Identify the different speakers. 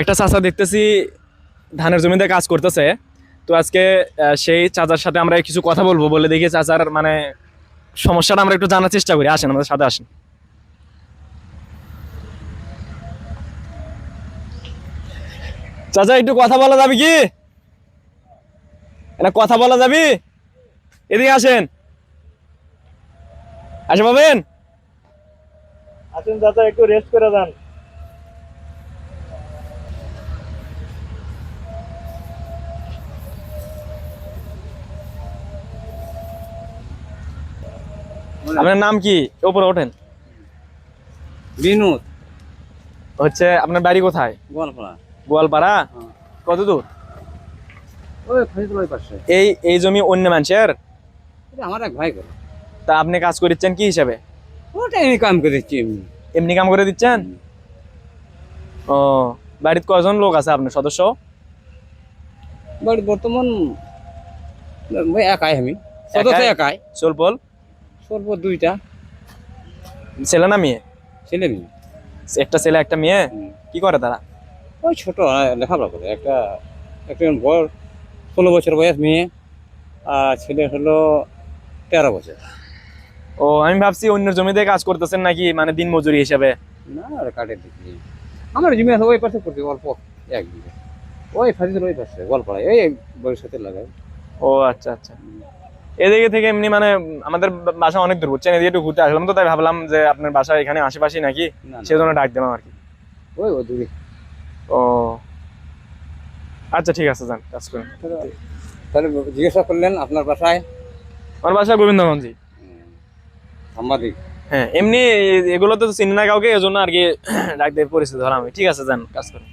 Speaker 1: একটা চাচা দেখতেছি ধানের জমিতে কাজ করতেছে। তো আজকে সেই চাচার সাথে আমরা কিছু কথা বলব বলে দেখি চাচার মানে সমস্যাটা আমরা একটু জানার চেষ্টা করি। আসেন আমাদের সাথে আসেন। চাচা, একটু কথা বলা যাবে কি? এটা কথা বলা যাবি? এদিকে আসেন। আসে পাবেন?
Speaker 2: আসুন চাচা, একটু রেস্ট করে যান।
Speaker 1: আপনার নাম কি? ওপরে ওঠেন।
Speaker 3: বিনোদ।
Speaker 1: হচ্ছে আপনার বাড়ি কোথায়?
Speaker 3: গোয়ালপাড়া।
Speaker 1: গোয়ালপাড়া?
Speaker 3: হ্যাঁ।
Speaker 1: কত দূর? এই এই জমি অন্য মানুষের?
Speaker 3: আমার এক ভাই করে।
Speaker 1: তা আপনি কাজ করিচ্ছেন কি হিসাবে?
Speaker 3: ওটা আমি কাম করেছি এমনি।
Speaker 1: এমনি কাম করে দিচ্ছেন? ও বাড়িতে কজন লোক আছে আপনার সদস্য?
Speaker 3: বাড়ি বর্তমান একাই আমি। সদস্য
Speaker 1: একাই? চলপল
Speaker 3: সর্ব দুইটা।
Speaker 1: ছেলে না মেয়ে?
Speaker 3: ছেলে মেয়ে।
Speaker 1: একটা ছেলে একটা মেয়ে। কি করে তারা?
Speaker 3: ওই ছোট লেখাপড়া করে। একটা একজন বড় ষোলো বছর বয়স মেয়ে আর ছেলে হলো তেরো বছর।
Speaker 1: ও আমি ভাবছি অন্য জমিতে কাজ করতেছেন নাকি মানে দিন মজুরি হিসাবে?
Speaker 3: না আর কাঠের দিকে আমার জমি আছে ওই পাশে করছি অল্প এক বিঘে ওই ফাঁসিদের ওই পাশে গোয়ালপাড়ায় এই ভবিষ্যতে লাগাই
Speaker 1: ও আচ্ছা আচ্ছা। এদিকে থেকে এমনি মানে আমাদের বাসা অনেক দূর বুঝছেন? এদিকে একটু ঘুরতে আসলাম তো তাই ভাবলাম যে আপনার বাসা এখানে আশেপাশে নাকি? সেজন্য ডাক দিলাম আর কি।
Speaker 3: ওই ওই দূরে
Speaker 1: ও। আচ্ছা ঠিক আছে যান কাজ করুন।
Speaker 3: তাহলে জিজ্ঞাসা করলেন আপনার বাসায়?
Speaker 1: আমার বাসা গোবিন্দগঞ্জি।
Speaker 3: সাংবাদিক।
Speaker 1: হ্যাঁ এমনি এগুলো তো চিনি না কাউকে এজন্য আর কি ডাক দিয়ে পরিচিত হলাম আমি। ঠিক আছে যান কাজ করুন।